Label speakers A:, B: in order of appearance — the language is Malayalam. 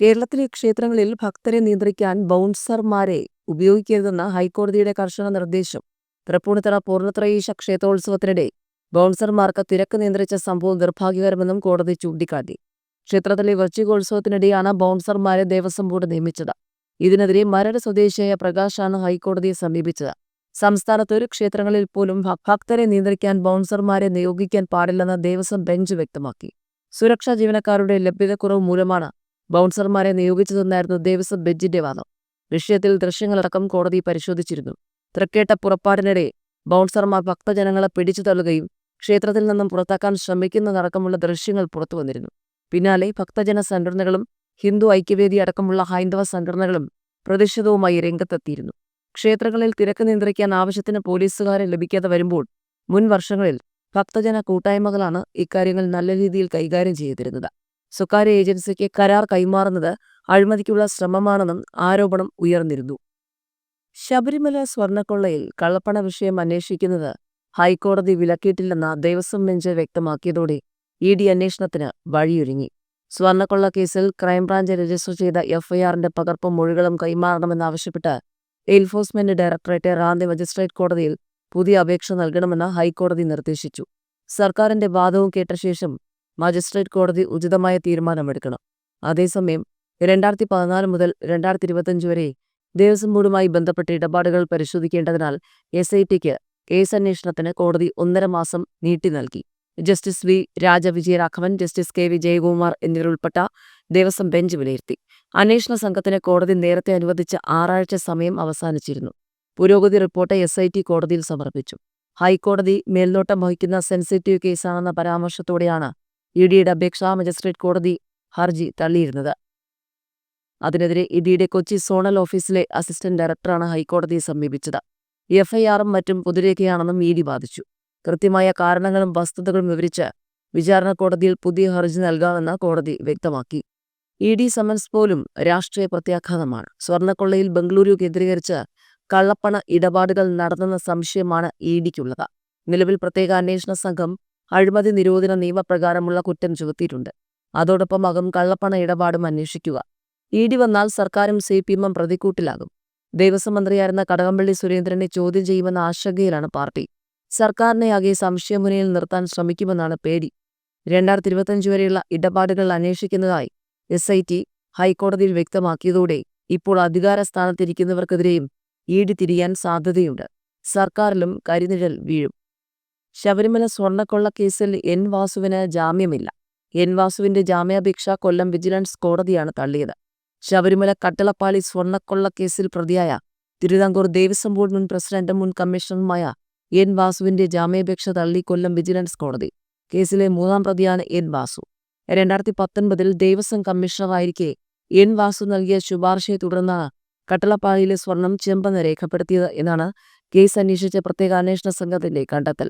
A: കേരളത്തിലെ ക്ഷേത്രങ്ങളിൽ ഭക്തരെ നിയന്ത്രിക്കാൻ ബൗൺസർമാരെ ഉപയോഗിക്കരുതെന്ന ഹൈക്കോടതിയുടെ കർശന നിർദ്ദേശം. തൃപ്പൂണിത്തറ പൂർണത്രയീശ ക്ഷേത്രോത്സവത്തിനിടെ ബൗൺസർമാർക്ക് തിരക്ക് നിയന്ത്രിച്ച സംഭവം നിർഭാഗ്യകരമെന്നും കോടതി ചൂണ്ടിക്കാട്ടി. ക്ഷേത്രത്തിലെ വൃശ്ചികോത്സവത്തിനിടെയാണ് ബൗൺസർമാരെ ദേവസ്വം ബോർഡ് നിയമിച്ചത്. ഇതിനെതിരെ മരട് സ്വദേശിയായ പ്രകാശാണ് ഹൈക്കോടതിയെ സമീപിച്ചത്. സംസ്ഥാനത്ത് ഒരു ക്ഷേത്രങ്ങളിൽ പോലും ഭക്തരെ നിയന്ത്രിക്കാൻ ബൗൺസർമാരെ നിയോഗിക്കാൻ പാടില്ലെന്ന് ദേവസ്വം ബെഞ്ച് വ്യക്തമാക്കി. സുരക്ഷാ ജീവനക്കാരുടെ ലഭ്യതക്കുറവ് മൂലമാണ് ബൗൺസർമാരെ നിയോഗിച്ചതെന്നായിരുന്നു ദേവസ്വം ബെഞ്ചിന്റെ വാദം. വിഷയത്തിൽ ദൃശ്യങ്ങളടക്കം കോടതി പരിശോധിച്ചിരുന്നു. തൃക്കേട്ട പുറപ്പാടിനിടെ ബൗൺസർമാർ ഭക്തജനങ്ങളെ പിടിച്ചു തള്ളുകയും ക്ഷേത്രത്തിൽ നിന്നും പുറത്താക്കാൻ ശ്രമിക്കുന്നതടക്കമുള്ള ദൃശ്യങ്ങൾ പുറത്തു വന്നിരുന്നു. പിന്നാലെ ഭക്തജന സംഘടനകളും ഹിന്ദു ഐക്യവേദി അടക്കമുള്ള ഹൈന്ദവ സംഘടനകളും പ്രതിഷേധവുമായി രംഗത്തെത്തിയിരുന്നു. ക്ഷേത്രങ്ങളിൽ തിരക്ക് നിയന്ത്രിക്കാൻ ആവശ്യത്തിന് പോലീസുകാരെ ലഭിക്കാതെ വരുമ്പോൾ മുൻ വർഷങ്ങളിൽ ഭക്തജന കൂട്ടായ്മകളാണ് ഇക്കാര്യങ്ങൾ നല്ല രീതിയിൽ കൈകാര്യം ചെയ്തിരുന്നത്. സ്വകാര്യ ഏജൻസിക്ക് കരാർ കൈമാറുന്നത് അഴിമതിക്കുള്ള ശ്രമമാണെന്നും ആരോപണം ഉയർന്നിരുന്നു. ശബരിമല സ്വർണക്കൊള്ളയിൽ കള്ളപ്പണ വിഷയം അന്വേഷിക്കുന്നത് ഹൈക്കോടതി വിലക്കിയിട്ടില്ലെന്ന ദേവസ്വം ബെഞ്ച് വ്യക്തമാക്കിയതോടെ ഇ ഡി അന്വേഷണത്തിന് വഴിയൊരുങ്ങി. സ്വർണക്കൊള്ള കേസിൽ ക്രൈംബ്രാഞ്ച് രജിസ്റ്റർ ചെയ്ത എഫ്ഐആറിന്റെ പകർപ്പും മൊഴികളും കൈമാറണമെന്നാവശ്യപ്പെട്ട് എൻഫോഴ്സ്മെന്റ് ഡയറക്ടറേറ്റ് റാന്തി മജിസ്ട്രേറ്റ് കോടതിയിൽ പുതിയ അപേക്ഷ നൽകണമെന്ന് ഹൈക്കോടതി നിർദ്ദേശിച്ചു. സർക്കാരിന്റെ വാദവും കേട്ട ശേഷം മജിസ്ട്രേറ്റ് കോടതി ഉചിതമായ തീരുമാനമെടുക്കണം. അതേസമയം രണ്ടായിരത്തി പതിനാല് മുതൽ രണ്ടായിരത്തി ഇരുപത്തിയഞ്ച് വരെ ദേവസ്വം ബോർഡുമായി ബന്ധപ്പെട്ട ഇടപാടുകൾ പരിശോധിക്കേണ്ടതിനാൽ എസ് ഐ ടിക്ക് കേസ് അന്വേഷണത്തിന് കോടതി ഒന്നര മാസം നീട്ടി നൽകി. Justice V. Rajavijayaraghavan Justice K. Vijayakumar എന്നിവരുൾപ്പെട്ട Devaswom bench വിലയിരുത്തി. അന്വേഷണ സംഘത്തിന് കോടതി നേരത്തെ അനുവദിച്ച ആറാഴ്ച സമയം അവസാനിച്ചിരുന്നു. പുരോഗതി റിപ്പോർട്ട് എസ് ഐ ടി കോടതിയിൽ സമർപ്പിച്ചു. ഹൈക്കോടതി മേൽനോട്ടം വഹിക്കുന്ന സെൻസിറ്റീവ് കേസാണെന്ന പരാമർശത്തോടെയാണ് ഇ ഡിയുടെ അപേക്ഷ മജിസ്ട്രേറ്റ് കോടതി ഹർജി തള്ളിയിരുന്നത്. അതിനെതിരെ ഇ ഡിയുടെ കൊച്ചി സോണൽ ഓഫീസിലെ അസിസ്റ്റന്റ് ഡയറക്ടറാണ് ഹൈക്കോടതിയെ സമീപിച്ചത്. എഫ്ഐആറും മറ്റും പൊതുരേഖയാണെന്നും ഇ ഡി വാദിച്ചു കൃത്യമായ കാരണങ്ങളും വസ്തുതകളും വിവരിച്ച് വിചാരണ കോടതിയിൽ പുതിയ ഹർജി നൽകാമെന്ന് കോടതി വ്യക്തമാക്കി. ഇ ഡി സമൻസ് പോലും രാഷ്ട്രീയ പ്രത്യാഘാതമാണ്. സ്വർണക്കൊള്ളയിൽ ബംഗളൂരു കേന്ദ്രീകരിച്ച് കള്ളപ്പണ ഇടപാടുകൾ നടന്നെന്ന സംശയമാണ് ഇ ഡിക്കുള്ളത്. നിലവിൽ പ്രത്യേക അന്വേഷണ സംഘം അഴിമതി നിരോധന നിയമപ്രകാരമുള്ള കുറ്റം ചുമത്തിയിട്ടുണ്ട്. അതോടൊപ്പം അകം കള്ളപ്പണ ഇടപാടും അന്വേഷിക്കുക. ഇ ഡി വന്നാൽ സർക്കാരും സി പി എമ്മും പ്രതിക്കൂട്ടിലാകും. ദേവസ്വം മന്ത്രിയായിരുന്ന കടകംപള്ളി സുരേന്ദ്രനെ ചോദ്യം ചെയ്യുമെന്ന ആശങ്കയിലാണ് പാർട്ടി. സർക്കാരിനെ ആകെ സംശയമുനയിൽ നിർത്താൻ ശ്രമിക്കുമെന്നാണ് പേടി. രണ്ടായിരത്തി ഇരുപത്തിയഞ്ച് വരെയുള്ള ഇടപാടുകൾ അന്വേഷിക്കുന്നതായി എസ് ഐ ടി ഹൈക്കോടതിയിൽ വ്യക്തമാക്കിയതോടെ ഇപ്പോൾ അധികാര സ്ഥാനത്തിരിക്കുന്നവർക്കെതിരെയും ഇ ഡി തിരിയാൻ സാധ്യതയുണ്ട്. സർക്കാരിലും കരിനിഴൽ വീഴും. ശബരിമല സ്വർണക്കൊള്ള കേസിൽ എൻ വാസുവിന് ജാമ്യമില്ല. എൻ വാസുവിന്റെ ജാമ്യാപേക്ഷ കൊല്ലം വിജിലൻസ് കോടതിയാണ് തള്ളിയത്. ശബരിമല കട്ടളപ്പാളി സ്വർണക്കൊള്ള കേസിൽ പ്രതിയായ തിരുവിതാംകൂർ ദേവസ്വം ബോർഡ് മുൻ പ്രസിഡന്റും മുൻ കമ്മീഷണറുമായ എൻ വാസുവിന്റെ ജാമ്യാപേക്ഷ തള്ളി കൊല്ലം വിജിലൻസ് കോടതി. കേസിലെ മൂന്നാം പ്രതിയാണ് എൻ വാസു. രണ്ടായിരത്തി പത്തൊൻപതിൽ ദേവസ്വം കമ്മീഷണറായിരിക്കെ എൻ വാസു നൽകിയ ശുപാർശയെ തുടർന്നാണ് കട്ടളപ്പാളിയിലെ സ്വർണം ചെമ്പെന്ന് രേഖപ്പെടുത്തിയത് എന്നാണ് കേസ് അന്വേഷിച്ച പ്രത്യേക അന്വേഷണ സംഘത്തിന്റെ കണ്ടെത്തൽ.